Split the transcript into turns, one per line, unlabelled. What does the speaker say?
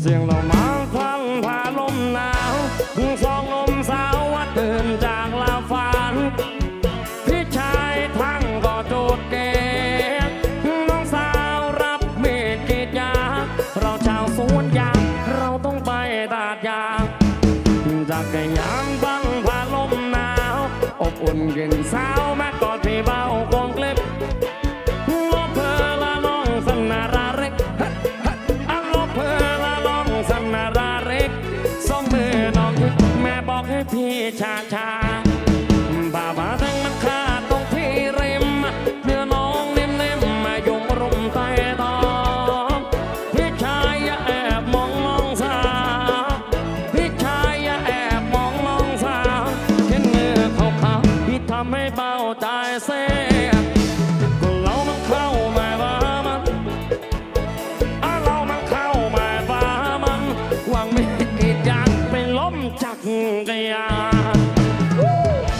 เสียงเรามาควันพาลมหนาวสองลมสาวว่าตื่นจากลาฝันพี่ชายทั้งก็จูดเกตน้องสาวรับเมีดกรีดยา เราชาวสวนยางเราต้องไปตัดยางจักรยานบังพาลมหนาว อบอุ่นกลิ่นสาวแม่กอดพี่เบาคง บอกให้พี่ชาชาบาบาทั้งมันขาดตรงที่ริม เนื้อน้องนิ่มๆมมายุงรุมใต้ตอมพี่ชายอย่าแอบมองน้องสาวพี่ชายอย่าแอบมองน้องสาวเห็นมือเขาขาๆพี่ทำให้เบาใจเสีย minha.